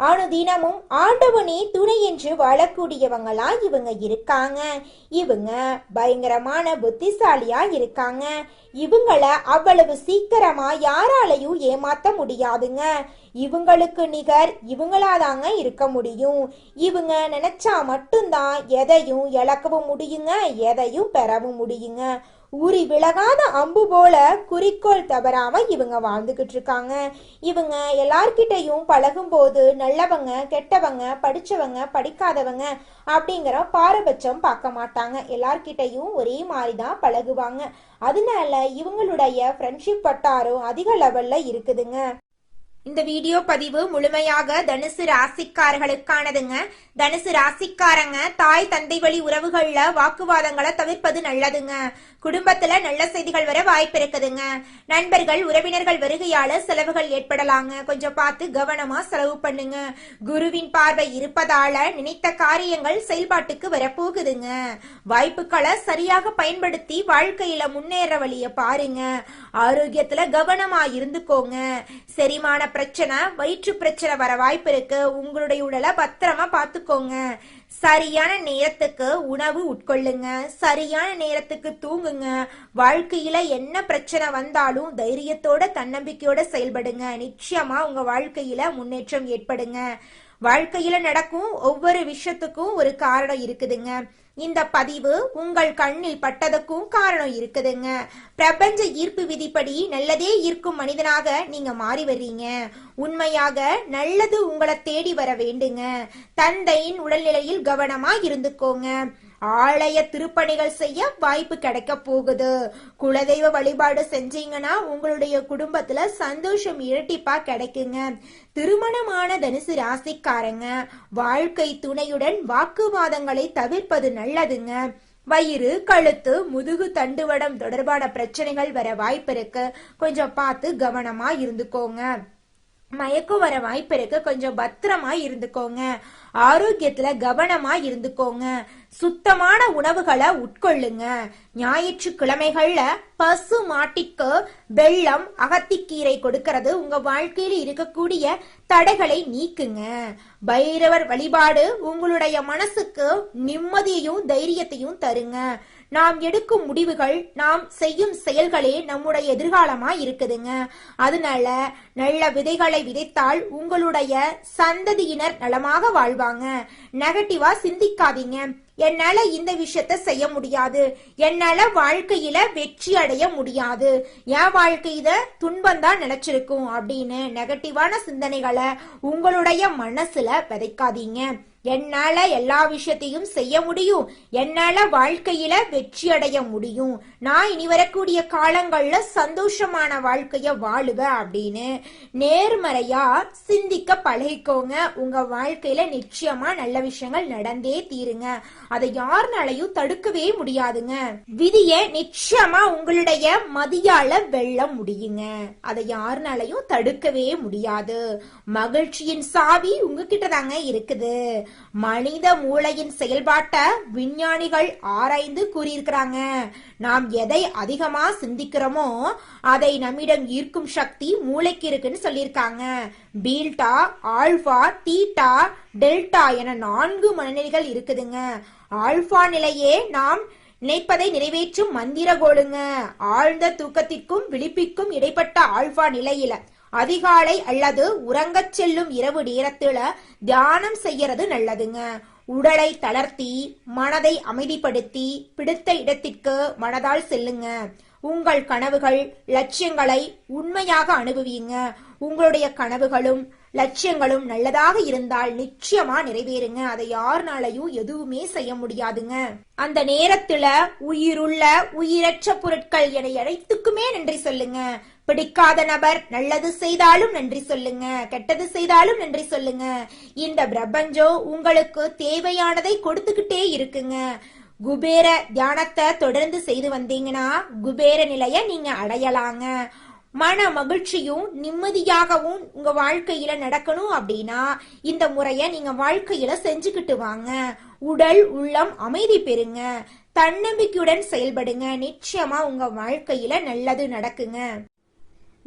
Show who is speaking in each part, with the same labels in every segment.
Speaker 1: அனுதினமும் ஆண்டவனே துணை என்று வாழக்கூடியவங்களா இவங்க இருக்காங்க. இவங்க பயங்கரமான புத்திசாலியா இருக்காங்க. இவங்கள அவ்வளவு சீக்கிரமா யாராலையும் ஏமாத்த முடியாதுங்க. இவங்களுக்கு நிகர் இவங்களாதாங்க இருக்க முடியும். இவங்க நினைச்சா மட்டும்தான் எதையும் இழக்கவும் முடியுங்க எதையும் பெறவும் முடியுங்க. ஊறி விலகாத அம்பு போல குறிக்கோள் தவறாம இவங்க வாழ்ந்துகிட்டு இருக்காங்க. இவங்க எல்லார்கிட்டையும் பழகும்போது நல்லவங்க கெட்டவங்க படிச்சவங்க படிக்காதவங்க அப்படிங்கிற பாரபட்சம் பார்க்க மாட்டாங்க. எல்லார்கிட்டையும் ஒரே மாதிரி தான் பழகுவாங்க. அதனால இவங்களுடைய ஃப்ரெண்ட்ஷிப் வட்டாரம் அதிக லெவல்ல இருக்குதுங்க. இந்த வீடியோ பதிவு முழுமையாக தனுசு ராசிக்காரர்களுக்கானதுங்க. தனுசு ராசிக்காரங்க தாய் தந்தை வழி உறவுகள்ல வாக்குவாதங்களை தவிர்ப்பது நல்லதுங்க. குடும்பத்துல நல்ல செய்திகள் வர வாய்ப்பு இருக்குதுங்க. நண்பர்கள் உறவினர்கள் வருகையால செலவுகள் ஏற்படலாங்க. கொஞ்சம் பார்த்து கவனமா செலவு பண்ணுங்க. குருவின் பார்வை இருப்பதால நினைத்த காரியங்கள் செயல்பாட்டுக்கு வரப்போகுதுங்க. வாய்ப்புகளை சரியாக பயன்படுத்தி வாழ்க்கையில முன்னேற வழிய பாருங்க. ஆரோக்கியத்துல கவனமா இருந்துக்கோங்க. செரிமான பிரச்சனை வயிற்று பிரச்சனை வர வாய்ப்பு இருக்கு. உங்களுடைய உடலை பத்திரமா பாத்துக்கோங்க சரியான நேரத்துக்கு உணவு உட்கொள்ளுங்க. சரியான நேரத்துக்கு தூங்குங்க. வாழ்க்கையில என்ன பிரச்சனை வந்தாலும் தைரியத்தோட தன்னம்பிக்கையோட செயல்படுங்க. நிச்சயமா உங்க வாழ்க்கையில முன்னேற்றம் ஏற்படுங்க. வாழ்க்கையில நடக்கும் ஒவ்வொரு விஷயத்துக்கும் ஒரு காரணம் இருக்குதுங்க. இந்த பதிவு உங்கள் கண்ணில் பட்டதுக்கும் காரணம் இருக்குதுங்க. பிரபஞ்ச ஈர்ப்பு விதிப்படி நல்லதே ஈர்க்கும் மனிதனாக நீங்க மாறி வர்றீங்க. உண்மையாக நல்லது உங்களை தேடி வர வேண்டுங்க. தந்தையின் உடல்நிலையில் கவனமா இருந்துக்கோங்க. ஆலய திருப்பணிகள் செய்ய வாய்ப்பு கிடைக்க போகுது. குலதெய்வ வழிபாடு செஞ்சீங்கன்னா உங்களுடைய குடும்பத்துல சந்தோஷம் இரட்டிப்பா கிடைக்குங்க. திருமணமான தனுசு ராசிக்காரங்க வாழ்க்கை துணையுடன் வாக்குவாதங்களை தவிர்ப்பது நல்லதுங்க. வயிறு கழுத்து முதுகு தண்டுவடம் தொடர்பான பிரச்சனைகள் வர வாய்ப்பு இருக்கு. கொஞ்சம் பார்த்து கவனமா இருந்துக்கோங்க. மயக்கம் வர வாய்ப்பு இருக்கு கொஞ்சம் பத்திரமா இருந்துக்கோங்க. ஆரோக்கியத்துல கவனமா இருந்துக்கோங்க. சுத்தமான உணவுகளை உட்கொள்ளுங்க. ஞாயிற்றுக்கிழமைகள்ல பசு மாட்டிக்கு வெள்ளம் அகத்திக்கீரை கொடுக்கறது. உங்க வாழ்க்கையில இருக்கக்கூடிய தடைகளை நீக்குங்க. பைரவர் வழிபாடு உங்களுடைய மனசுக்கு நிம்மதியையும் தைரியத்தையும் தருங்க. நாம் எடுக்கும் முடிவுகள் நாம் செய்யும் செயல்களே நம்முடைய எதிர்காலமா இருக்குதுங்க. அதனால நல்ல விதைகளை விதைத்தால் உங்களுடைய சந்ததியினர் நலமாக வாழ்வாங்க. நெகட்டிவா சிந்திக்காதீங்க. என்னால இந்த விஷயத்த செய்ய முடியாது. என்னால வாழ்க்கையில வெற்றி அடைய முடியாது. என் வாழ்க்கையில துன்பம் தான் நினைச்சிருக்கும் அப்படின்னு நெகட்டிவான சிந்தனைகளை உங்களுடைய மனசுல விதைக்காதீங்க. என்னால எல்லா விஷயத்தையும் செய்ய முடியும். என்னால வாழ்க்கையில வெற்றி அடைய முடியும். நான் இனி வரக்கூடிய காலங்கள்ல சந்தோஷமான வாழ்க்கைய வாழுவேன் அப்படின்னு நேர்மறையா சிந்திக்க பழகிக்கோங்க. உங்க வாழ்க்கையில நிச்சயமா நல்ல விஷயங்கள் நடந்தே தீருங்க. அதை யாருனாலையும் தடுக்கவே முடியாதுங்க. விதிய நிச்சயமா உங்களுடைய மதியால வெல்ல முடியுங்க. அதை யாருனாலையும் தடுக்கவே முடியாது. மகிழ்ச்சியின் சாவி உங்ககிட்ட தாங்க இருக்குது. மனித மூளையின் செயல்பாட்டை விஞ்ஞானிகள் ஆராய்ந்து கூறியிருக்கிறாங்க. நாம் எதை அதிகமா சிந்திக்கிறோமோ அதை நம்மிடம் ஈர்க்கும் சக்தி மூளைக்கு இருக்குன்னு சொல்லியிருக்காங்க. பீல்டா ஆல்பா தீட்டா டெல்டா என நான்கு மனநிலைகள் இருக்குதுங்க. ஆல்பா நிலையே நாம் நினைப்பதை நிறைவேற்றும் மந்திர கோளுங்க ஆழ்ந்த தூக்கத்திற்கும் விழிப்பிற்கும் இடைப்பட்ட ஆல்பா நிலையில அதிகாலை அல்லது உறங்கச் செல்லும் இரவு நேரத்துல தியானம் செய்யறது நல்லதுங்க. உடலை தளர்த்தி மனதை அமைதிப்படுத்தி பிடித்த இடத்திற்கு மனதால் செல்லுங்க. உங்கள் கனவுகள் லட்சியங்களை உண்மையாக அனுபவியுங்க உங்களுடைய கனவுகளும் லட்சியங்களும் நல்லதாக இருந்தால் நிச்சயமா நிறைவேறுங்க. அதை யாருனாலையும் எதுவுமே செய்ய முடியாதுங்க. அந்த நேரத்துல உயிருள்ள உயிரற்ற பொருட்கள் என அனைத்துக்குமே நன்றி சொல்லுங்க. பிடிக்காத நபர் நல்லது செய்தாலும் நன்றி சொல்லுங்க. கெட்டது செய்தாலும் நன்றி சொல்லுங்க. இந்த பிரபஞ்சம் உங்களுக்கு தேவையானதை கொடுத்துக்கிட்டே இருக்குங்க. குபேர தியானத்தை தொடர்ந்து செய்து வந்தீங்கன்னா குபேர நிலைய நீங்க அடையலாங்க. மன மகிழ்ச்சியும் நிம்மதியாகவும் உங்க வாழ்க்கையில நடக்கணும் அப்படின்னா இந்த முறைய நீங்க வாழ்க்கையில செஞ்சுக்கிட்டு வாங்க. உடல் உள்ளம் அமைதி பெறுங்க. தன்னம்பிக்கையுடன் செயல்படுங்க. நிச்சயமா உங்க வாழ்க்கையில நல்லது நடக்குங்க.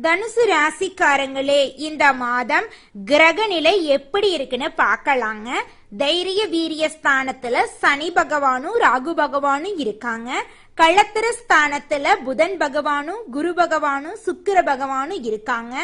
Speaker 1: தனுசு ராசிக்காரங்களே இந்த மாதம் கிரக நிலை எப்படி இருக்குன்னு பார்க்கலாங்க. தைரிய வீரிய ஸ்தானத்துல சனி பகவானும் ராகு பகவானும் இருக்காங்க. களத்திர ஸ்தானத்துல புதன் பகவானும் குரு பகவானும் சுக்கிர பகவானும் இருக்காங்க.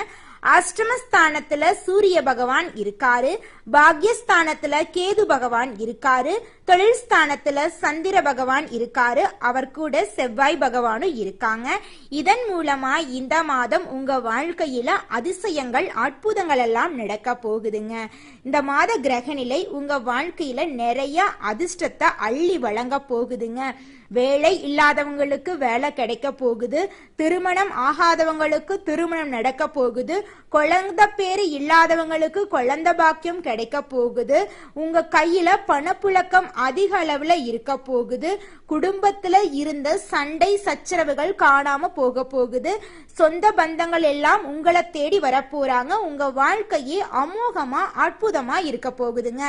Speaker 1: அஷ்டமஸ்தானத்துல சூரிய பகவான் இருக்காரு பாக்யஸ்தானத்துல கேது பகவான் இருக்காரு தொழில் ஸ்தானத்துல சந்திர பகவான் இருக்காரு அவர் கூட செவ்வாய் பகவானும் இருக்காங்க. இதன் மூலமா இந்த மாதம் உங்க வாழ்க்கையில அதிசயங்கள் அற்புதங்கள் எல்லாம் நடக்க போகுதுங்க. இந்த மாத கிரகநிலை உங்க வாழ்க்கையில நிறைய அதிர்ஷ்டத்தை அள்ளி வழங்க போகுதுங்க. வேலை இல்லாதவங்களுக்கு வேலை கிடைக்க போகுது திருமணம் ஆகாதவங்களுக்கு திருமணம் நடக்க போகுது குழந்த பேரு இல்லாதவங்களுக்கு குழந்த பாக்கியம் கிடைக்க போகுது உங்க கையில பணப்புழக்கம் அதிக அளவுல இருக்க போகுது குடும்பத்துல இருந்த சண்டை சச்சரவுகள் காணாம போக போகுது சொந்த பந்தங்கள் எல்லாம் உங்களை தேடி வரப்போறாங்க உங்க வாழ்க்கையே அமோகமா அற்புதமா இருக்க போகுதுங்க.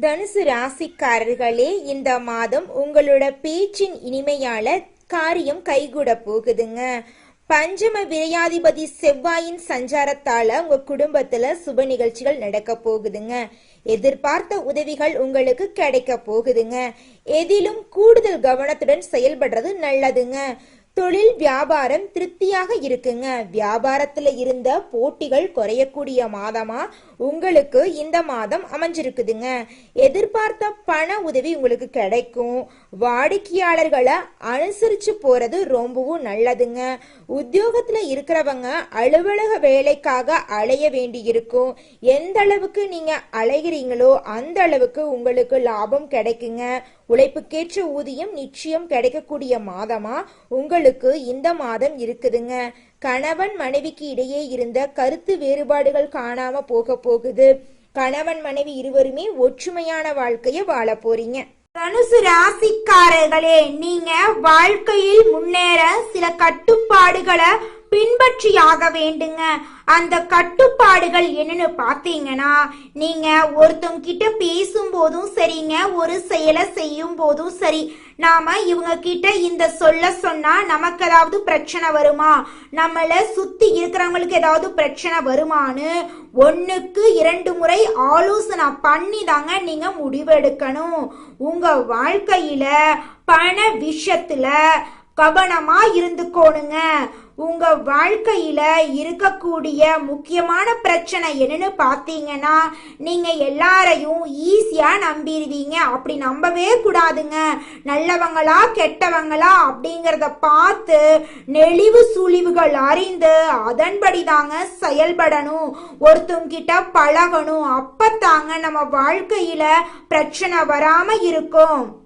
Speaker 1: தனுசு ராசிக்காரர்களே இந்த மாதம் உங்களோட பேச்சின் இனிமையால காரியம் கைகூட போகுதுங்க. பஞ்சம விரையாதிபதி செவ்வாயின் சஞ்சாரத்தால உங்க குடும்பத்துல சுப நிகழ்ச்சிகள் நடக்க போகுதுங்க. எதிர்பார்த்த உதவிகள் உங்களுக்கு கிடைக்க போகுதுங்க. எதிலும் கூடுதல் கவனத்துடன் செயல்படுறது நல்லதுங்க. தொழில் வியாபாரம் திருப்தியாக இருக்குங்க. வியாபாரத்துல இருந்த போட்டிகள் குறையக்கூடிய மாதமா உங்களுக்கு இந்த மாதம் அமைஞ்சிருக்குதுங்க. எதிர்பார்த்த பண உதவி உங்களுக்கு கிடைக்கும். வாடிக்கையாளர்களை அனுசரிச்சு போறது ரொம்பவும் நல்லதுங்க. உத்தியோகத்துல இருக்கிறவங்க அலுவலக வேலைக்காக அலைய வேண்டி இருக்கும் எந்த அளவுக்கு நீங்க அலைகிறீங்களோ அந்த அளவுக்கு உங்களுக்கு லாபம் கிடைக்குங்க. உழைப்புக்கேற்ற ஊதியம் நிச்சயம் கிடைக்கக்கூடிய மாதமா? உங்களுக்கு இந்த மாதம் இருக்குதுங்க. கணவன் மனைவிக்கு இடையே இருந்த கருத்து வேறுபாடுகள் காணாம போக போகுது. கணவன் மனைவி இருவருமே ஒற்றுமையான வாழ்க்கைய வாழ போறீங்க. தனுசு ராசிக்காரர்களே நீங்க வாழ்க்கையில் முன்னேற சில கட்டுப்பாடுகளை பின்பற்றியாக வேண்டுங்க. அந்த கட்டுப்பாடுகள் என்னன்னு பார்த்தீங்கன்னா நீங்க ஒருத்தவங்க கிட்ட பேசும் போதும் சரிங்க ஒரு செயலை செய்யும் போதும் சரி. நாம இவங்க கிட்ட இந்த சொல்ல சொன்னா நமக்கு ஏதாவது பிரச்சனை வருமா? நம்மள சுத்தி இருக்கிறவங்களுக்கு ஏதாவது பிரச்சனை வருமான்னு ஒன்னுக்கு இரண்டு முறை ஆலோசனை பண்ணி தாங்க நீங்க முடிவெடுக்கணும். உங்க வாழ்க்கையில பண விஷயத்துல கவனமா இருந்துக்கோணுங்க. உங்க வாழ்க்கையில இருக்கக்கூடிய முக்கியமான பிரச்சனை என்னன்னு பார்த்தீங்கன்னா நீங்க எல்லாரையும் ஈஸியா நம்பிடுவீங்க அப்படி நம்பவே கூடாதுங்க. நல்லவங்களா கெட்டவங்களா அப்படிங்கிறத பார்த்து நெளிவு சுழிவுகள் அறிந்து அதன்படி தாங்க செயல்படணும். ஒருத்தங்கிட்ட பழகணும். அப்பத்தாங்க நம்ம வாழ்க்கையில பிரச்சனை வராம இருக்கும்.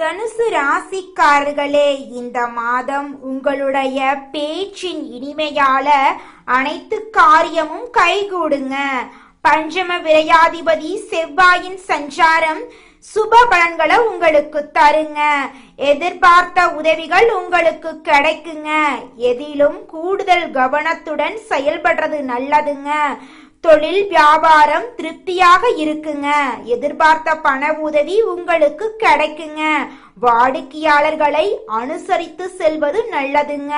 Speaker 1: தனுசு ராசிக்காரர்களே இந்த மாதம் உங்களுடைய பேச்சின் இனிமையால அனைத்து காரியமும் கைகூடுங்க. பஞ்சம விரையாதிபதி செவ்வாயின் சஞ்சாரம் சுப பலன்களை உங்களுக்கு தருங்க. எதிர்பார்த்த உதவிகள் உங்களுக்கு கிடைக்குங்க. எதிலும் கூடுதல் கவனத்துடன் செயல்படுறது நல்லதுங்க. தொழில் வியாபாரம் திருப்தியாக இருக்குங்க. எதிர்பார்த்த பண உதவி உங்களுக்கு கிடைக்குங்க. வாடிக்கையாளர்களை அனுசரித்து செல்வது நல்லதுங்க.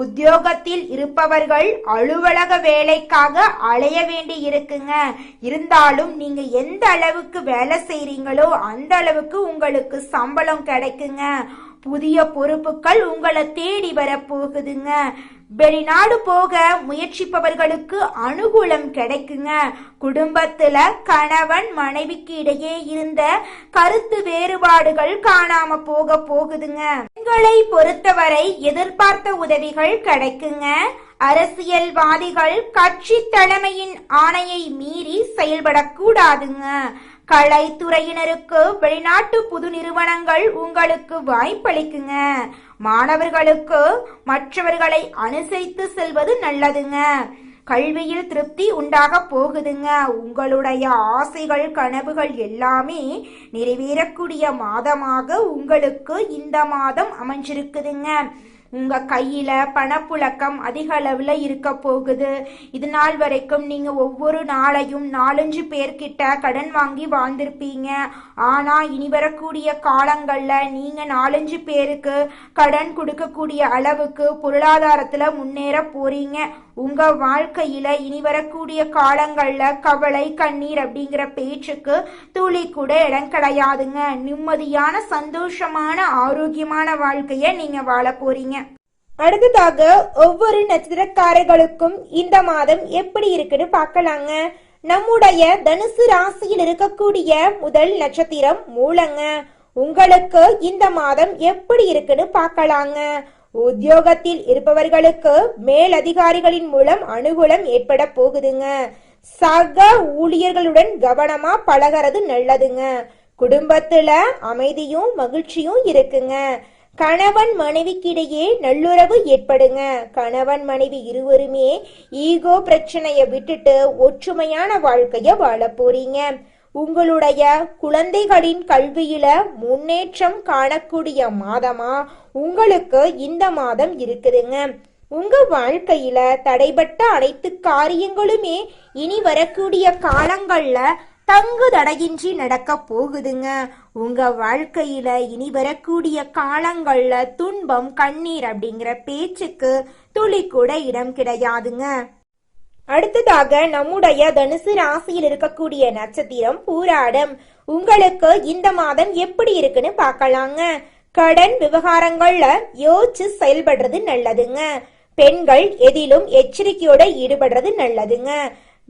Speaker 1: உத்தியோகத்தில் இருப்பவர்கள் அலுவலக வேலைக்காக அலைய வேண்டி இருக்குங்க. இருந்தாலும் நீங்க எந்த அளவுக்கு வேலை செய்றீங்களோ அந்த அளவுக்கு உங்களுக்கு சம்பளம் கிடைக்குங்க. புதிய பொறுப்புகள் உங்களை தேடி வரப்போகுதுங்க. வெளிநாடு போக முயற்சிப்பவர்களுக்கு அனுகூலம் கிடைக்குங்க. குடும்பத்துல கணவன் மனைவிக்கு இடையே இருந்த கருத்து வேறுபாடுகள் காணாம போக போகுதுங்க. பெண்களை பொறுத்தவரை எதிர்பார்த்த உதவிகள் கிடைக்குங்க. அரசியல்வாதிகள் கட்சி தலைமையின் ஆணையை மீறி செயல்படக்கூடாதுங்க. கலைத்துறையினருக்கு வெளிநாட்டு புது நிறுவனங்கள் உங்களுக்கு வாய்ப்பளிக்குங்க. மாணவர்களுக்கு மற்றவர்களை அனுசரித்து செல்வது நல்லதுங்க. கல்வியில் திருப்தி உண்டாக போகுதுங்க. உங்களுடைய ஆசைகள் கனவுகள் எல்லாமே நிறைவேறக்கூடிய மாதமாக உங்களுக்கு இந்த மாதம் அமைஞ்சிருக்குதுங்க. உங்க கையில பணப்புழக்கம் அதிக அளவுல இருக்க போகுது. இது நாள் வரைக்கும் நீங்க ஒவ்வொரு நாளையும் நாலஞ்சு பேர்கிட்ட கடன் வாங்கி வாழ்ந்திருப்பீங்க. ஆனா இனி வரக்கூடிய காலங்கள்ல நீங்க நாலஞ்சு பேருக்கு கடன் கொடுக்கக்கூடிய அளவுக்கு பொருளாதாரத்துல முன்னேற போறீங்க. உங்க வாழ்க்கையில இனி வரக்கூடிய காலங்கள்ல கவலை கண்ணீர் அப்படிங்கிற பேச்சுக்கு துளி கூட இடம் கிடையாதுங்க. நிம்மதியான சந்தோஷமான ஆரோக்கியமான வாழ்க்கைய நீங்க வாழ போறீங்க. அடுத்ததாக ஒவ்வொரு நட்சத்திரக்காரர்களுக்கும் இந்த மாதம் எப்படி இருக்குன்னு பார்க்கலாங்க. நம்முடைய தனுசு ராசியில் இருக்கக்கூடிய முதல் நட்சத்திரம் மூலங்க. உங்களுக்கு இந்த மாதம் எப்படி இருக்குன்னு பார்க்கலாங்க. உத்தியோகத்தில் இருப்பவர்களுக்கு மேலதிகாரிகளின் மூலம் அனுகூலம் ஏற்பட போகுதுங்க. சக ஊழியர்களுடன் கவனமா பழகிறது நல்லதுங்க. குடும்பத்துல அமைதியும் மகிழ்ச்சியும் இருக்குங்க. கணவன் மனைவிக்கிடையே நல்லுறவு ஏற்படுங்க. கணவன் மனைவி இருவருமே ஈகோ பிரச்சனையை விட்டுட்டு ஒற்றுமையான வாழ்க்கைய வாழ போறீங்க. உங்களுடைய குழந்தைகளின் கல்வியில முன்னேற்றம் காணக்கூடிய மாதமா? உங்களுக்கு இந்த மாதம் இருக்குதுங்க. உங்க வாழ்க்கையில தடைபட்ட அனைத்து காரியங்களுமே இனி வரக்கூடிய காலங்கள்ல தங்கு தடையின்றி நடக்க போகுதுங்க. உங்க வாழ்க்கையில இனி வரக்கூடிய காலங்கள்ல துன்பம் கண்ணீர் அப்படிங்கிற பேச்சுக்கு துளி கூட இடம் கிடையாதுங்க. அடுத்ததாக நம்முடைய தனுசு ராசியில் இருக்கக்கூடிய நட்சத்திரம் பூராடம். உங்களுக்கு இந்த மாதம் எப்படி இருக்குன்னு பார்க்கலாங்க. கடன் விவகாரங்கள்ல யோசிச்சு செயல்படுறது நல்லதுங்க. பெண்கள் எதிலும் எச்சரிக்கையோட ஈடுபடுறது நல்லதுங்க.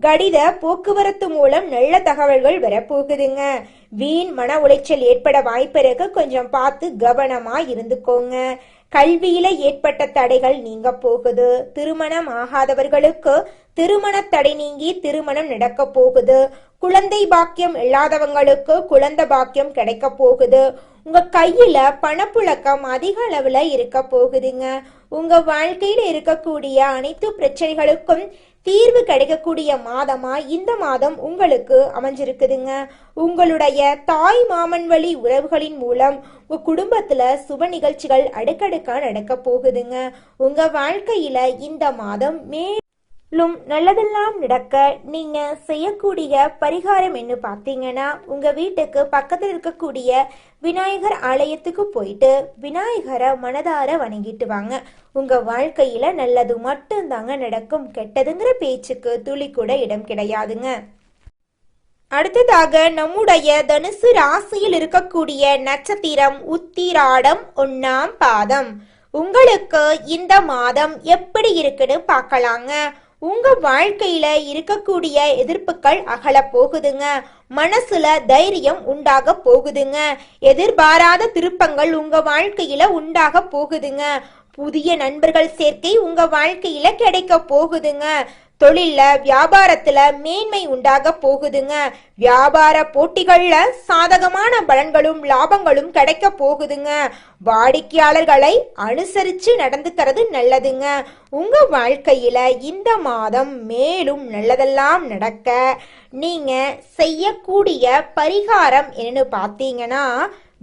Speaker 1: கடித போக்குவரத்து மூலம் நல்ல தகவல்கள் வரப்போகுதுங்க. வீண் மன உளைச்சல் ஏற்பட வாய்ப்பிருக்கு கொஞ்சம் பார்த்து கவனமா இருந்துக்கோங்க. கல்வியில ஏற்பட்ட தடைகள் நீங்க போகுது. திருமணம் ஆகாதவர்களுக்கு திருமண தடை நீங்கி திருமணம் நடக்க போகுது. குழந்தை பாக்கியம் இல்லாதவங்களுக்கு குழந்தை பாக்கியம் கிடைக்க போகுது. உங்க கையில பணப்புழக்கம் அதிக அளவுல இருக்க போகுதுங்க. உங்க வாழ்க்கையில இருக்கக்கூடிய அனைத்து பிரச்சனைகளுக்கும் தீர்வு கிடைக்கக்கூடிய மாதமா இந்த மாதம் உங்களுக்கு அமைஞ்சிருக்குதுங்க. உங்களுடைய தாய் மாமன் வழி உறவுகளின் மூலம் உங்க குடும்பத்துல சுப நிகழ்ச்சிகள் அடுக்கடுக்கா நடக்க போகுதுங்க. உங்க வாழ்க்கையில இந்த மாதம் மே மேலும் நல்லதெல்லாம் நடக்க நீங்க செய்யக்கூடிய பரிகாரம் என்ன பார்த்தீங்கன்னா உங்க வீட்டுக்கு பக்கத்தில் இருக்கக்கூடிய விநாயகர் ஆலயத்துக்கு போயிட்டு விநாயகரை மனதார வணங்கிட்டு வாங்க. உங்க வாழ்க்கையில நல்லது மட்டும்தாங்க நடக்கும். கெட்டதுங்கிற பேச்சுக்கு துளி கூட இடம் கிடையாதுங்க. அடுத்ததாக நம்முடைய தனுசு ராசியில் இருக்கக்கூடிய நட்சத்திரம் உத்திராடம் ஒன்னாம் பாதம். உங்களுக்கு இந்த மாதம் எப்படி இருக்குன்னு பார்க்கலாங்க. உங்க வாழ்க்கையில இருக்கக்கூடிய எதிர்ப்புகள் அகல போகுதுங்க. மனசுல தைரியம் உண்டாக போகுதுங்க. எதிர்பாராத திருப்பங்கள் உங்க வாழ்க்கையில உண்டாக போகுதுங்க. புதிய நண்பர்கள் சேர்க்கை உங்க வாழ்க்கையில கிடைக்க போகுதுங்க. தொழில்ல வியாபாரத்துல மேன்மை உண்டாக போகுதுங்க. வியாபார போட்டிகள்ல சாதகமான பலன்களும் லாபங்களும் கிடைக்க போகுதுங்க. வாடிக்கையாளர்களை அனுசரிச்சு நடந்துக்கிறது நல்லதுங்க. உங்க வாழ்க்கையில இந்த மாதம் மேலும் நல்லதெல்லாம் நடக்க நீங்க செய்யக்கூடிய பரிகாரம் என்னன்னு பார்த்தீங்கன்னா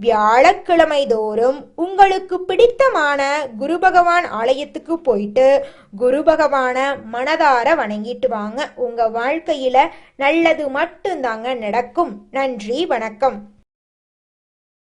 Speaker 1: வியாழக்கிழமை தோறும் உங்களுக்கு பிடித்தமான குரு பகவான் ஆலயத்துக்கு போயிட்டு குரு பகவான மனதார வணங்கிட்டு வாங்க. உங்க வாழ்க்கையில நல்லது மட்டும்தாங்க நடக்கும். நன்றி வணக்கம்.